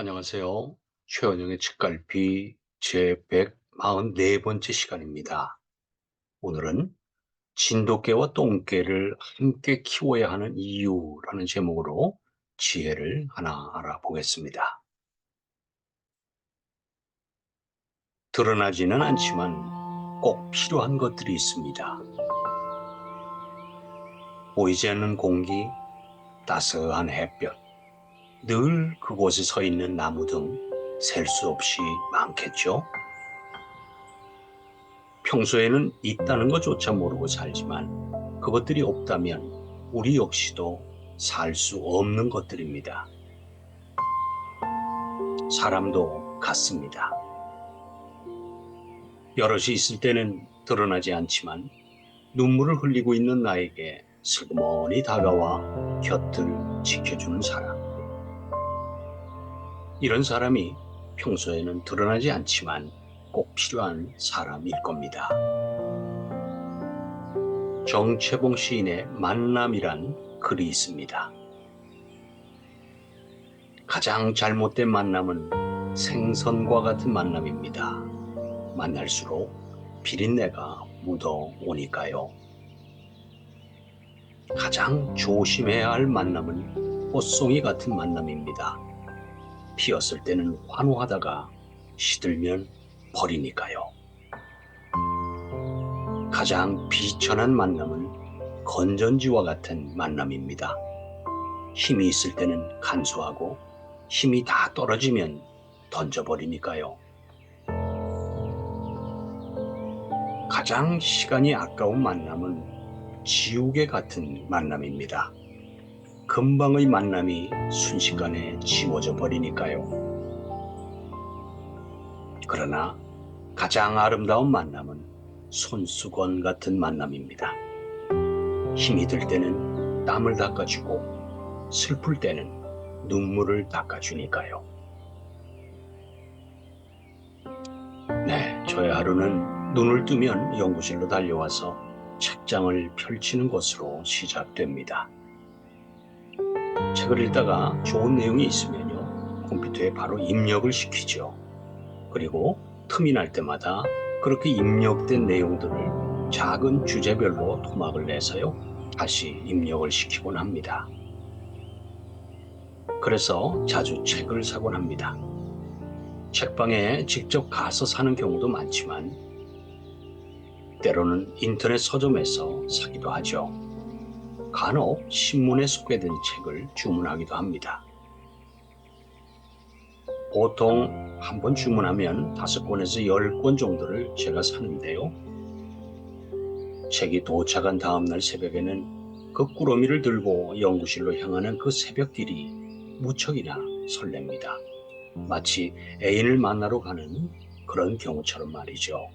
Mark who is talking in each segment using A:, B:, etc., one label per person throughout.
A: 안녕하세요. 최원영의 책갈피 제 144번째 시간입니다. 오늘은 진돗개와 똥개를 함께 키워야 하는 이유라는 제목으로 지혜를 하나 알아보겠습니다. 드러나지는 않지만 꼭 필요한 것들이 있습니다. 보이지 않는 공기, 따스한 햇볕, 늘 그곳에 서 있는 나무 등 셀 수 없이 많겠죠. 평소에는 있다는 것조차 모르고 살지만 그것들이 없다면 우리 역시도 살 수 없는 것들입니다. 사람도 같습니다. 여럿이 있을 때는 드러나지 않지만 눈물을 흘리고 있는 나에게 슬그머니 다가와 곁을 지켜주는 사람. 이런 사람이 평소에는 드러나지 않지만 꼭 필요한 사람일 겁니다. 정채봉 시인의 만남이란 글이 있습니다. 가장 잘못된 만남은 생선과 같은 만남입니다. 만날수록 비린내가 묻어 오니까요. 가장 조심해야 할 만남은 꽃송이 같은 만남입니다. 피었을 때는 환호하다가 시들면 버리니까요. 가장 비천한 만남은 건전지와 같은 만남입니다. 힘이 있을 때는 간소하고 힘이 다 떨어지면 던져버리니까요. 가장 시간이 아까운 만남은 지우개 같은 만남입니다. 금방의 만남이 순식간에 지워져 버리니까요. 그러나 가장 아름다운 만남은 손수건 같은 만남입니다. 힘이 들 때는 땀을 닦아주고 슬플 때는 눈물을 닦아주니까요. 네, 저의 하루는 눈을 뜨면 연구실로 달려와서 책장을 펼치는 것으로 시작됩니다. 책을 읽다가 좋은 내용이 있으면요, 컴퓨터에 바로 입력을 시키죠. 그리고 틈이 날 때마다 그렇게 입력된 내용들을 작은 주제별로 토막을 내서요, 다시 입력을 시키곤 합니다. 그래서 자주 책을 사곤 합니다. 책방에 직접 가서 사는 경우도 많지만, 때로는 인터넷 서점에서 사기도 하죠. 간혹 신문에 소개된 책을 주문하기도 합니다. 보통 한 번 주문하면 다섯 권에서 열권 정도를 제가 사는데요. 책이 도착한 다음날 새벽에는 그 꾸러미를 들고 연구실로 향하는 그 새벽길이 무척이나 설렙니다. 마치 애인을 만나러 가는 그런 경우처럼 말이죠.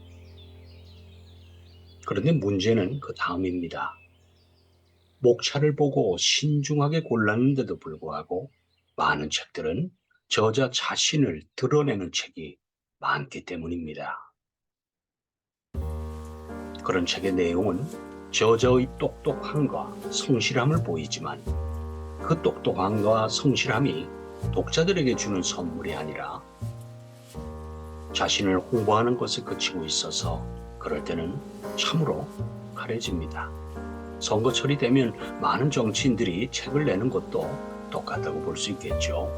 A: 그런데 문제는 그 다음입니다. 목차를 보고 신중하게 골랐는데도 불구하고 많은 책들은 저자 자신을 드러내는 책이 많기 때문입니다. 그런 책의 내용은 저자의 똑똑함과 성실함을 보이지만 그 똑똑함과 성실함이 독자들에게 주는 선물이 아니라 자신을 홍보하는 것에 그치고 있어서 그럴 때는 참으로 가려집니다. 선거철이 되면 많은 정치인들이 책을 내는 것도 똑같다고 볼 수 있겠죠.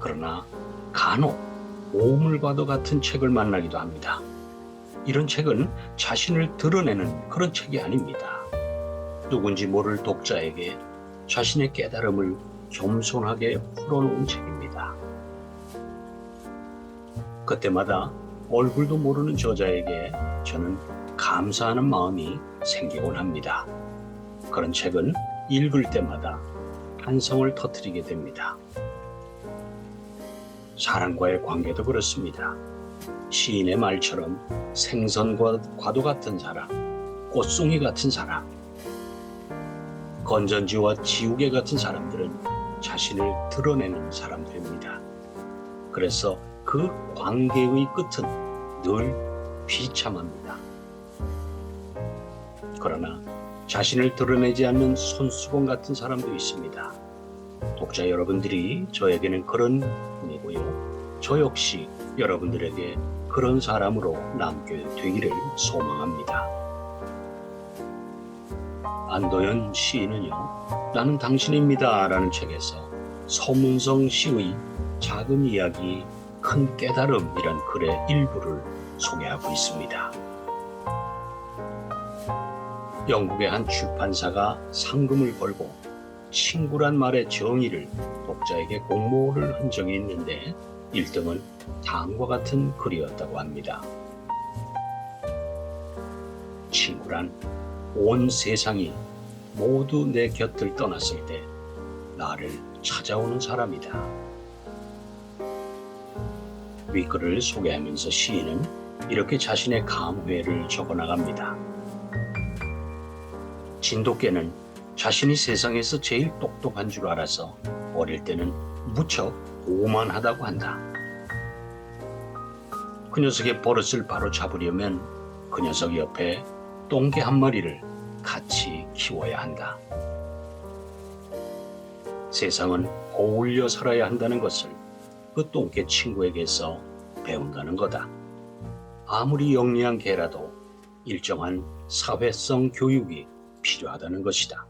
A: 그러나 간혹 오물과도 같은 책을 만나기도 합니다. 이런 책은 자신을 드러내는 그런 책이 아닙니다. 누군지 모를 독자에게 자신의 깨달음을 겸손하게 풀어놓은 책입니다. 그때마다 얼굴도 모르는 저자에게 저는 감사하는 마음이 생기곤 합니다. 그런 책은 읽을 때마다 한성을 터뜨리게 됩니다. 사람과의 관계도 그렇습니다. 시인의 말처럼 생선과도 같은 사람, 꽃송이 같은 사람, 건전지와 지우개 같은 사람들은 자신을 드러내는 사람들입니다. 그래서 그 관계의 끝은 늘 비참합니다. 그러나 자신을 드러내지 않는 손수건 같은 사람도 있습니다. 독자 여러분들이 저에게는 그런 분이고요. 저 역시 여러분들에게 그런 사람으로 남게 되기를 소망합니다. 안도현 시인은요, 나는 당신입니다 라는 책에서 서문성 시의 작은 이야기, 큰 깨달음이란 글의 일부를 소개하고 있습니다. 영국의 한 출판사가 상금을 걸고 친구란 말의 정의를 독자에게 공모를 한 적이 있는데 1등은 다음과 같은 글이었다고 합니다. 친구란 온 세상이 모두 내 곁을 떠났을 때 나를 찾아오는 사람이다. 윗글을 소개하면서 시인은 이렇게 자신의 감회를 적어 나갑니다. 진돗개는 자신이 세상에서 제일 똑똑한 줄 알아서 어릴 때는 무척 오만하다고 한다. 그 녀석의 버릇을 바로 잡으려면 그 녀석 옆에 똥개 한 마리를 같이 키워야 한다. 세상은 어울려 살아야 한다는 것을 그 똥개 친구에게서 배운다는 거다. 아무리 영리한 개라도 일정한 사회성 교육이 필요하다는 것이다.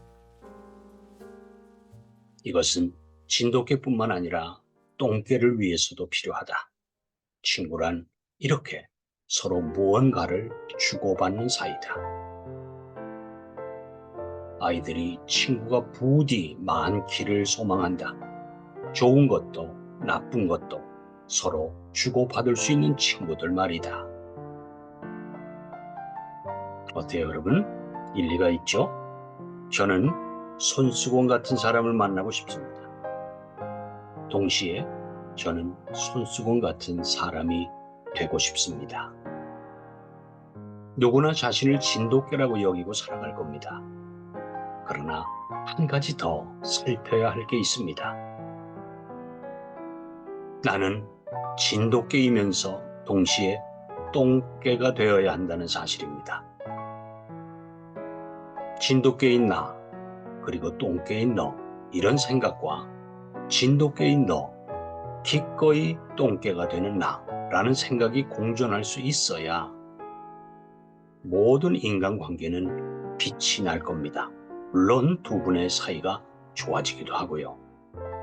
A: 이것은 진돗개뿐만 아니라 똥개를 위해서도 필요하다. 친구란 이렇게 서로 무언가를 주고받는 사이다. 아이들이 친구가 부디 많기를 소망한다. 좋은 것도 나쁜 것도 서로 주고받을 수 있는 친구들 말이다. 어때요, 여러분? 일리가 있죠? 저는 손수건 같은 사람을 만나고 싶습니다. 동시에 저는 손수건 같은 사람이 되고 싶습니다. 누구나 자신을 진돗개라고 여기고 살아갈 겁니다. 그러나 한 가지 더 살펴야 할 게 있습니다. 나는 진돗개이면서 동시에 똥개가 되어야 한다는 사실입니다. 진돗개인 나, 그리고 똥개인 너, 이런 생각과 진돗개인 너, 기꺼이 똥개가 되는 나, 라는 생각이 공존할 수 있어야 모든 인간관계는 빛이 날 겁니다. 물론 두 분의 사이가 좋아지기도 하고요.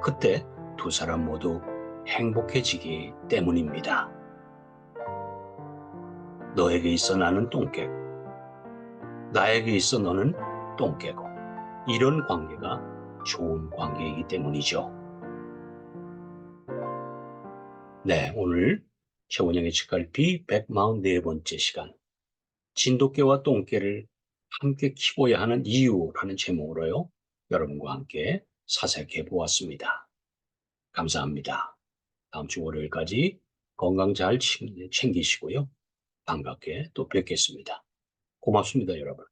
A: 그때 두 사람 모두 행복해지기 때문입니다. 너에게 있어 나는 똥개고, 나에게 있어 너는 똥개고, 이런 관계가 좋은 관계이기 때문이죠. 네, 오늘 최원영의 책갈피 144번째 시간. 진돗개와 똥개를 함께 키워야 하는 이유라는 제목으로요. 여러분과 함께 사색해 보았습니다. 감사합니다. 다음 주 월요일까지 건강 잘 챙기시고요. 반갑게 또 뵙겠습니다. 고맙습니다, 여러분.